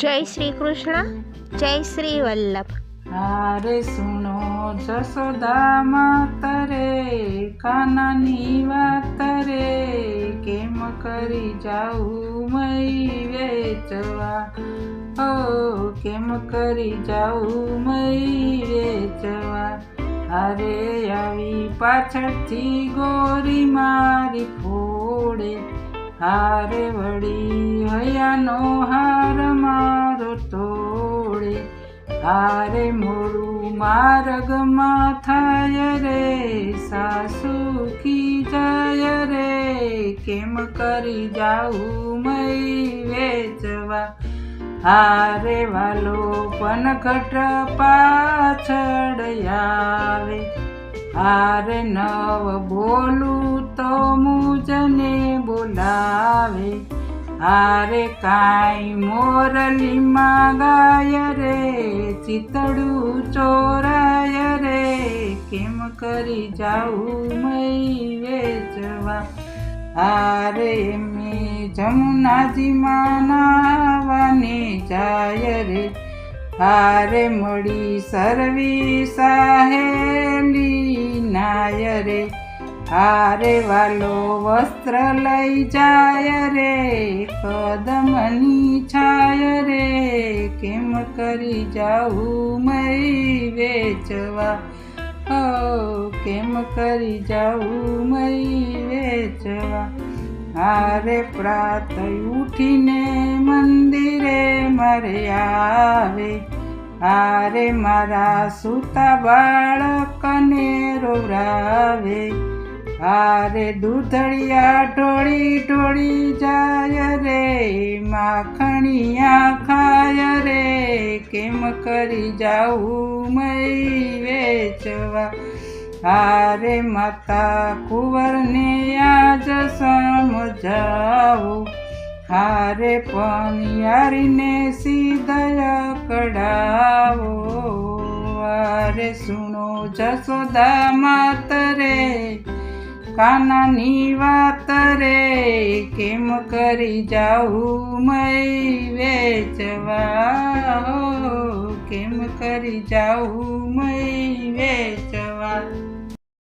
જય શ્રી કૃષ્ણ. જય શ્રી વલ્લભ. હારે સુનો જસોદા માતરે, કાનાની વાત રે, કેમ કરી જાઉં મય વેચવા? ઓ કેમ કરી જાઉં મય વેચવા? હારે આવી પાછળથી ગોરી મારી ફોડે. હારે વળી હયાનો હાર હારે મોરું માર્ગમાં થાય રે, સાસુ કી જાય રે, કેમ કરી જાઉં મય વેચવા? હારે વાલો પનઘટ પાછળ આવે. હારે નવ બોલું તો મુજને બોલાવે. હારે કાંઈ મોરલીમાં ગાય રે ચિતડું ચોરાય રે. કેમ કરી જાઉં મય વેચવા? હારે મેં જમુનાજીમાં નાવાને જાય રે. હારે મળી સરવી સાહેલી નાય રે. હારે વાલો વસ્ત્ર લઈ જાય રે, કદમની છાય રે, કેમ કરી જાઉં મય વેચવા? હો, કેમ કરી જાઉં મય વેચવા? હારે પ્રાત ઉઠીને મંદિરે મારે આવે, હારે મારા સૂતા બાળકને રોવરાવે. હારે દૂધળિયા ઢોળી ઢોળી જાય રે, માખણિયા ખાય રે, કેમ કરી જાઉં મય વેચવા? હારે માતા કુંવરને આજ સમજાવું. હારે પણ સીધા કઢાવો. હારે સુનો જસોદા માતરે કાનાની વાત રે કેમ કરી જાઉં મય વેચવા? કેમ કરી જાઉં મય વેચવા?